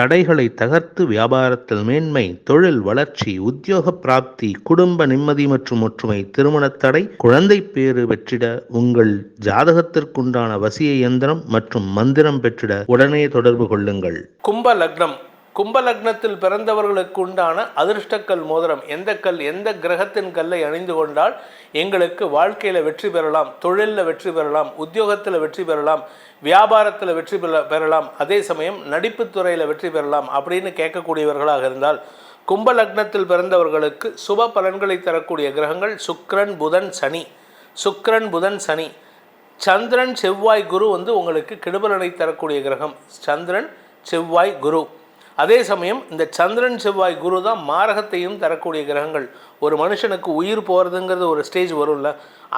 தடைகளை தகர்த்து வியாபாரத்தில் மேன்மை தொழில் வளர்ச்சி உத்தியோக பிராப்தி குடும்ப நிம்மதி மற்றும் ஒற்றுமை திருமணத் தடை குழந்தை பேறு பெற்றிட உங்கள் ஜாதகத்திற்குண்டான வசிய இயந்திரம் மற்றும் மந்திரம் பெற்றிட உடனே தொடர்பு கொள்ளுங்கள். கும்ப லக்னம் கும்பலக்னத்தில் பிறந்தவர்களுக்கு உண்டான அதிர்ஷ்டக்கல் மோதிரம். எந்த கல் எந்த கிரகத்தின் கல்லை அணிந்து கொண்டால் எங்களுக்கு வாழ்க்கையில் வெற்றி பெறலாம் தொழிலில் வெற்றி பெறலாம் உத்தியோகத்தில் வெற்றி பெறலாம் வியாபாரத்தில் வெற்றி பெற பெறலாம் அதே சமயம் நடிப்புத்துறையில் வெற்றி பெறலாம் அப்படின்னு கேட்கக்கூடியவர்களாக இருந்தால் கும்ப லக்னத்தில் பிறந்தவர்களுக்கு சுப பலன்களை தரக்கூடிய கிரகங்கள் சுக்ரன் புதன் சனி. சுக்ரன் புதன் சனி. சந்திரன் செவ்வாய் குரு வந்து உங்களுக்கு கெடுபலனை தரக்கூடிய கிரகம். சந்திரன் செவ்வாய் குரு. அதே சமயம் இந்த சந்திரன் செவ்வாய் குரு தான் மாரகத்தையும் தரக்கூடிய கிரகங்கள். ஒரு மனுஷனுக்கு உயிர் போகிறதுங்கிறது ஒரு ஸ்டேஜ் வரும்ல.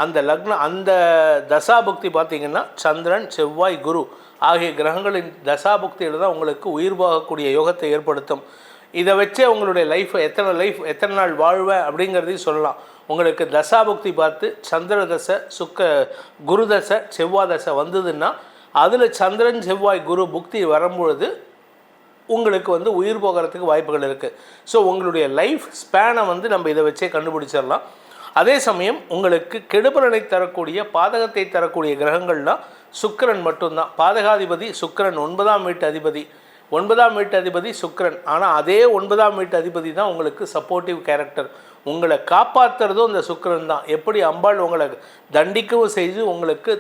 அந்த லக்னம் அந்த தசாபக்தி பார்த்தீங்கன்னா சந்திரன் செவ்வாய் குரு ஆகிய கிரகங்களின் தசாபக்தியில் தான் உங்களுக்கு உயிர் போகக்கூடிய யோகத்தை ஏற்படுத்தும். இதை வச்சே உங்களுடைய லைஃப் எத்தனை லைஃப் எத்தனை நாள் வாழ்வேன் அப்படிங்கிறதையும் சொல்லலாம். உங்களுக்கு தசாபக்தி பார்த்து சந்திர தசை சுக்க குரு தசை செவ்வாய் தசை வந்ததுன்னா அதில் சந்திரன் செவ்வாய் குரு புக்தி வரும்பொழுது உங்களுக்கு வந்து உயிர் போகிறதுக்கு வாய்ப்புகள் இருக்குது ஸோ உங்களுடைய லைஃப் ஸ்பேனை வந்து நம்ம இதை வச்சே கண்டுபிடிச்சிடலாம். அதே சமயம் உங்களுக்கு கெடுபலனை தரக்கூடிய பாதகத்தை தரக்கூடிய கிரகங்கள்லாம் சுக்கிரன் மட்டும்தான். பாதகாதிபதி சுக்கிரன் ஒன்பதாம் வீட்டு அதிபதி. ஒன்பதாம் வீட்டு அதிபதி சுக்கிரன். ஆனால் அதே ஒன்பதாம் வீட்டு அதிபதி தான் உங்களுக்கு சப்போர்ட்டிவ் கேரக்டர் உங்களை காப்பாற்றுறதும் இந்த சுக்கிரன் தான். எப்படி அம்பாள் உங்களை தண்டிக்கவும் செய்து உங்களுக்கு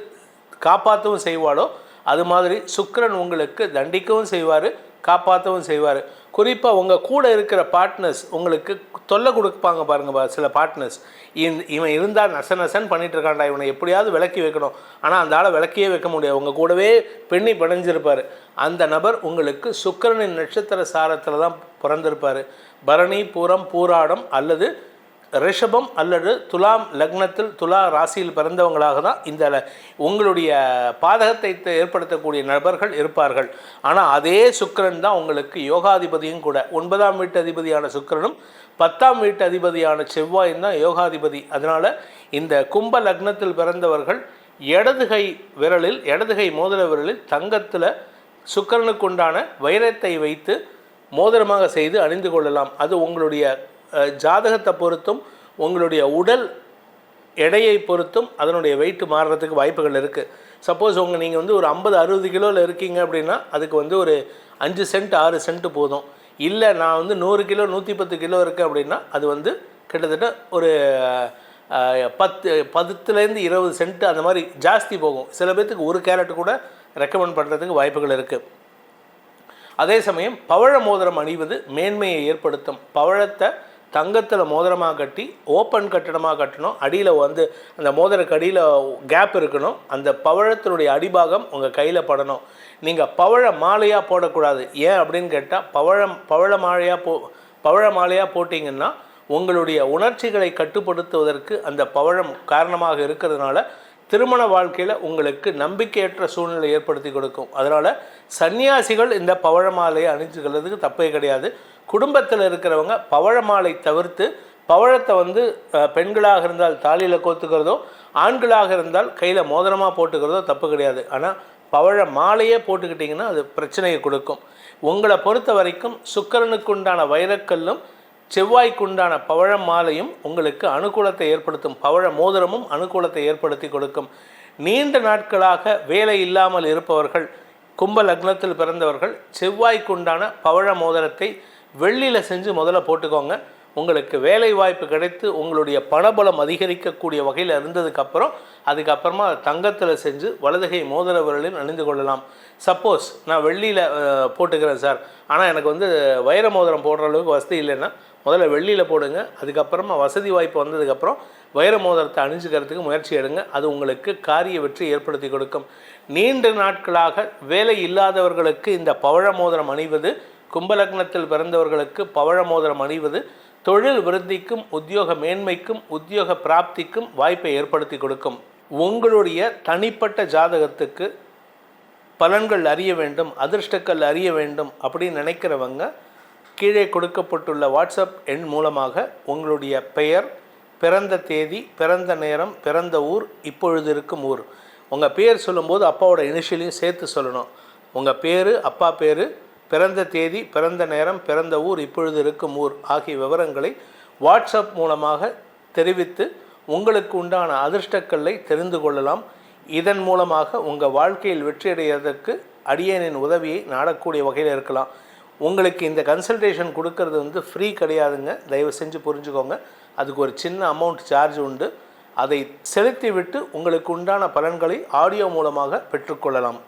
காப்பாற்றவும் செய்வாளோ அது மாதிரி சுக்கரன் உங்களுக்கு தண்டிக்கவும் செய்வார் காப்பாற்றவும் செய்வார். குறிப்பாக உங்கள் கூட இருக்கிற பார்ட்னர்ஸ் உங்களுக்கு தொல்லை கொடுப்பாங்க பாருங்க பா- சில பார்ட்னர்ஸ் இவன் இருந்தால் நச நசன் பண்ணிட்டு இருக்கான்டா இவனை எப்படியாவது விளக்கி வைக்கணும். ஆனால் அந்த ஆளை விளக்கியே வைக்க முடியாது. உங்கள் கூடவே பெண்ணி பிணைஞ்சிருப்பார். அந்த நபர் உங்களுக்கு சுக்கிரனின் நட்சத்திர சாரத்தில் தான் பிறந்திருப்பார். பரணி பூரம் பூராடம் அல்லது ரிஷபம் அல்லது துலாம் லக்னத்தில் துலா ராசியில் பிறந்தவங்களாக தான் இந்த உங்களுடைய பாதகத்தை த- ஏற்படுத்தக்கூடிய நபர்கள் இருப்பார்கள். ஆனால் அதே சுக்கரன் தான் உங்களுக்கு யோகாதிபதியும் கூட. ஒன்பதாம் வீட்டு அதிபதியான சுக்கிரனும் பத்தாம் வீட்டு அதிபதியான செவ்வாயும் தான் யோகாதிபதி. அதனால் இந்த கும்ப லக்னத்தில் பிறந்தவர்கள் இடதுகை விரலில் இடதுகை மோதிர விரலில் தங்கத்தில் சுக்கரனுக்குண்டான வைரத்தை வைத்து மோதிரமாக செய்து அணிந்து கொள்ளலாம். அது உங்களுடைய ஜாதகத்தை பொறுத்தும் உங்களுடைய உடல் எடையை பொறுத்தும் அதனுடைய வெயிட் மாறுறதுக்கு வாய்ப்புகள் இருக்குது சப்போஸ் உங்கள் நீங்கள் வந்து ஒரு ஐம்பது அறுபது கிலோவில் இருக்கீங்க அப்படின்னா அதுக்கு வந்து ஒரு அஞ்சு சென்ட் ஆறு சென்ட் போதும். இல்லை நான் வந்து நூறு கிலோ நூற்றி பத்து கிலோ இருக்கேன் அப்படின்னா அது வந்து கிட்டத்தட்ட ஒரு பத்து பத்துலேருந்து இருபது சென்ட் அந்த மாதிரி ஜாஸ்தி போகும். சில பேர்த்துக்கு ஒரு கேரட் கூட ரெக்கமெண்ட் பண்ணுறதுக்கு வாய்ப்புகள் இருக்குது அதே சமயம் பவழ மோதிரம் அணிவது மேன்மையை ஏற்படுத்தும். பவழத்தை தங்கத்தில் மோதிரமாக கட்டி ஓப்பன் கட்டணமாக கட்டணும். அடியில் வந்து அந்த மோதிரக்கு அடியில் கேப் இருக்கணும். அந்த பவழத்தினுடைய அடிபாகம் உங்கள் கையில் படணும். நீங்கள் பவழ மாலையாக போடக்கூடாது. ஏன் அப்படின்னு கேட்டால் பவழம் பவழ மாலையாக போ பவழ மாலையாக போட்டிங்கன்னா உங்களுடைய உணர்ச்சிகளை கட்டுப்படுத்துவதற்கு அந்த பவழம் காரணமாக இருக்கிறதுனால திருமண வாழ்க்கையில் உங்களுக்கு நம்பிக்கையற்ற சூழ்நிலை ஏற்படுத்தி கொடுக்கும். அதனால் சன்னியாசிகள் இந்த பவழ மாலையை அணிஞ்சுக்கிறதுக்கு தப்பே கிடையாது. குடும்பத்தில் இருக்கிறவங்க பவழ மாலை தவிர்த்து பவழத்தை வந்து பெண்களாக இருந்தால் தாலியில் கோத்துக்கிறதோ ஆண்களாக இருந்தால் கையில் மோதிரமாக போட்டுக்கிறதோ தப்பு கிடையாது. ஆனால் பவழ மாலையே போட்டுக்கிட்டிங்கன்னா அது பிரச்சனையை கொடுக்கும். உங்களை பொறுத்த வரைக்கும் சுக்கிரனுக்குண்டான வைரக்கல்லும் செவ்வாய்க்குண்டான பவழ மாலையும் உங்களுக்கு அனுகூலத்தை ஏற்படுத்தும். பவழ மோதிரமும் அனுகூலத்தை ஏற்படுத்தி கொடுக்கும். நீண்ட நாட்களாக வேலை இல்லாமல் இருப்பவர்கள் கும்ப லக்னத்தில் பிறந்தவர்கள் செவ்வாய்க்குண்டான பவழ மோதிரத்தை வெள்ளியில் செஞ்சு முதல்ல போட்டுக்கோங்க. உங்களுக்கு வேலை வாய்ப்பு கிடைத்து உங்களுடைய பணபலம் அதிகரிக்கக்கூடிய வகையில் இருந்ததுக்கப்புறம் அதுக்கப்புறமா தங்கத்தில் செஞ்சு வலதுகை மோதிர விரலில் அணிந்து கொள்ளலாம். சப்போஸ் நான் வெள்ளியில் போட்டுக்கிறேன் சார். ஆனால் எனக்கு வந்து வைர மோதிரம் போடுற அளவுக்கு வசதி இல்லைன்னா முதல்ல வெள்ளியில் போடுங்க. அதுக்கப்புறமா வசதி வாய்ப்பு வந்ததுக்கப்புறம் வைர மோதிரத்தை அணிஞ்சுக்கிறதுக்கு முயற்சி எடுங்க. அது உங்களுக்கு காரிய வெற்றி ஏற்படுத்தி கொடுக்கும். நீண்ட நாட்களாக வேலை இல்லாதவர்களுக்கு இந்த பவழ மோதிரம் அணிவது கும்பலக்னத்தில் பிறந்தவர்களுக்கு பவழ மோதிரம் அணிவது தொழில் விருத்திக்கும் உத்தியோக மேன்மைக்கும் உத்தியோக பிராப்திக்கும் வாய்ப்பை ஏற்படுத்தி கொடுக்கும். உங்களுடைய தனிப்பட்ட ஜாதகத்துக்கு பலன்கள் அறிய வேண்டும் அதிர்ஷ்டங்கள் அறிய வேண்டும் அப்படின்னு நினைக்கிறவங்க கீழே கொடுக்கப்பட்டுள்ள வாட்ஸ்அப் எண் மூலமாக உங்களுடைய பெயர் பிறந்த தேதி பிறந்த நேரம் பிறந்த ஊர் இப்பொழுது இருக்கும் ஊர். உங்கள் பேர் சொல்லும்போது அப்பாவோட இனிஷியலையும் சேர்த்து சொல்லணும். உங்கள் பேர் அப்பா பேர் பிறந்த தேதி பிறந்த நேரம் பிறந்த ஊர் இப்பொழுது இருக்கும் ஊர் ஆகிய விவரங்களை வாட்ஸ்அப் மூலமாக தெரிவித்து உங்களுக்கு உண்டான அதிர்ஷ்டக்கல்லை தெரிந்து கொள்ளலாம். இதன் மூலமாக உங்கள் வாழ்க்கையில் வெற்றியடைவதற்கு அடியேனின் உதவியை நாடக்கூடிய வகையில் இருக்கலாம். உங்களுக்கு இந்த கன்சல்டேஷன் கொடுக்கறது வந்து ஃப்ரீ கிடையாதுங்க. தயவு செஞ்சு புரிஞ்சுக்கோங்க. அதுக்கு ஒரு சின்ன அமௌண்ட் சார்ஜ் உண்டு. அதை செலுத்திவிட்டு உங்களுக்கு உண்டான பலன்களை ஆடியோ மூலமாக பெற்றுக்கொள்ளலாம்.